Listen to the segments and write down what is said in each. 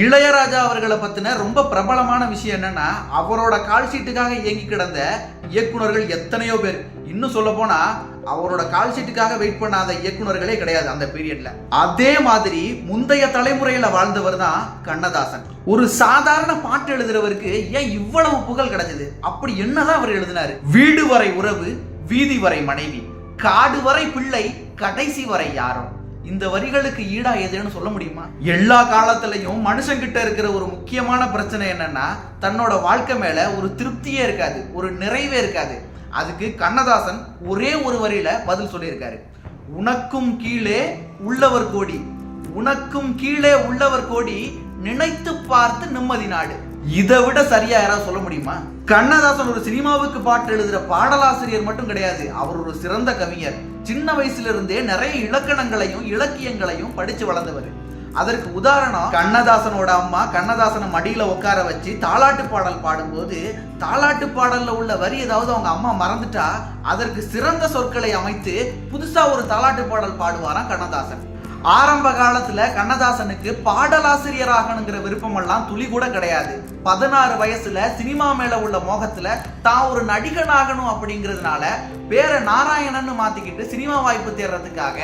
இளையராஜா அவர்களை பத்தின ரொம்ப பிரபலமான விஷயம் என்னன்னா அவரோட கால்ஷீட்டுக்காக இயங்கி கிடந்த இயக்குனர்கள் எத்தனையோ பேர். இன்னும் சொல்ல போனா அவரோட கால்ஷீட்டுக்காக வெயிட் பண்ணாத இயக்குனர்களே கிடையாது அந்த பீரியட்ல அதே மாதிரி முந்தைய தலைமுறையில வாழ்ந்தவர் தான் கண்ணதாசன். ஒரு சாதாரண பாட்டு எழுதுறவருக்கு ஏன் இவ்வளவு புகழ் கிடைச்சது? அப்படி என்னதான் அவர் எழுதினாரு? வீடு வரை உறவு வீதி வரை மனைவி காடு வரை பிள்ளை கடைசி வரை யாரும் இந்த வரிகளுக்கு ஈடா எதுன்னு சொல்ல முடியுமா? எல்லா காலத்திலையும் மனுஷங்கிட்ட இருக்கிற ஒரு முக்கியமான பிரச்சனை என்னன்னா தன்னோட வாழ்க்கை மேல ஒரு திருப்தியே இருக்காது ஒரு நிறைவே இருக்காது. அதுக்கு கண்ணதாசன் ஒரே ஒரு வரியில பதில் சொல்லியிருக்காரு. உனக்கும் கீழே உள்ளவர் கோடி உனக்கும் கீழே உள்ளவர் கோடி நினைத்து பார்த்து நிம்மதி நாடு. இதை விட சரியா யாராவது சொல்ல முடியுமா? கண்ணதாசன் ஒரு சினிமாவுக்கு பாட்டு எழுதுற பாடலாசிரியர் மட்டும் கிடையாது. அவர் ஒரு சிறந்த கவிஞர். சின்ன வயசுல இருந்தே நிறைய இலக்கணங்களையும் இலக்கியங்களையும் படிச்சு வளர்ந்தவர். அதற்கு உதாரணம் கண்ணதாசனோட அம்மா கண்ணதாசனை மடியில உட்கார வச்சு தாலாட்டு பாடல் பாடும்போது தாலாட்டு பாடல்ல உள்ள வரி ஏதாவது அவங்க அம்மா மறந்துட்டா அதற்கு சிறந்த சொற்களை அமைத்து புதுசா ஒரு தாலாட்டு பாடல் பாடுவாராம் கண்ணதாசன். ஆரம்ப காலத்துல கண்ணதாசனுக்கு பாடலாசிரியர் ஆகணுங்கிற விருப்பமெல்லாம் துளி கூட கிடையாது. பதினாறு வயசுல சினிமா மேல உள்ள மோகத்துல தான் ஒரு நடிகன் ஆகணும் அப்படிங்கிறதுனால பேரை நாராயணன்னு மாத்திக்கிட்டு சினிமா வாய்ப்பு தேடுறதுக்காக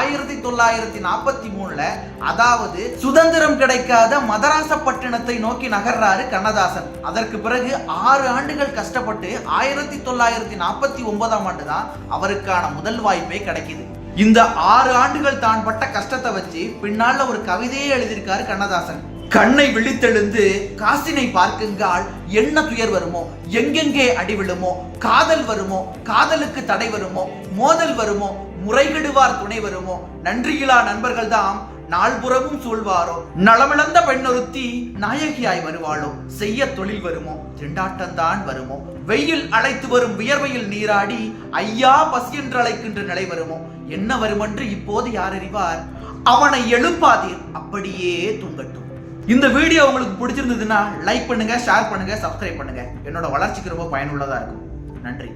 ஆயிரத்தி தொள்ளாயிரத்தி நாற்பத்தி மூணுல அதாவது சுதந்திரம் கிடைக்காத மதராசப்பட்டினத்தை நோக்கி நகர்றாரு கண்ணதாசன். அதற்கு பிறகு ஆறு ஆண்டுகள் கஷ்டப்பட்டு ஆயிரத்தி தொள்ளாயிரத்தி நாற்பத்தி ஒன்பதாம் ஆண்டு தான் அவருக்கான முதல் வாய்ப்பே கிடைக்கிது. இந்த ஆறு ஆண்டுகள் தான் பட்ட கஷ்டத்தை வச்சு பின்னால ஒரு கவிதையே எழுதியிருக்காரு கண்ணதாசன். கண்ணை விழித்தெழுந்து காசினை பார்க்குங்கால் என்ன துயர் வருமோ எங்கெங்கே அடி விழுமோ காதல் வருமோ காதலுக்கு தடை வருமோ மோதல் வருமோ முறைகிடுவார் துணை வருமோ நன்றியிலா நண்பர்கள் தான் நாள்புறமும் சூழ்வாரோ? நலமிழந்த பெண்ணொருத்தி நாயகியாய் வருவாளோ? செய்ய தொழில் வருமோ? திண்டாட்டம்தான் வருமோ? வெயில் அழைத்து வரும் வியர்வையில் நீராடி ஐயா பசி என்று அழைக்கின்ற நிலை வருமோ? என்ன வருமென்று இப்போது யார் அறிவார்? அவனை எழுப்பாதீர் அப்படியே தூங்கட்டும். இந்த வீடியோ உங்களுக்கு பிடிச்சிருந்ததுன்னா லைக் பண்ணுங்க ஷேர் பண்ணுங்க சப்ஸ்கிரைப் பண்ணுங்க. என்னோட வளர்ச்சிக்கு ரொம்ப பயனுள்ளதா இருக்கும். நன்றி.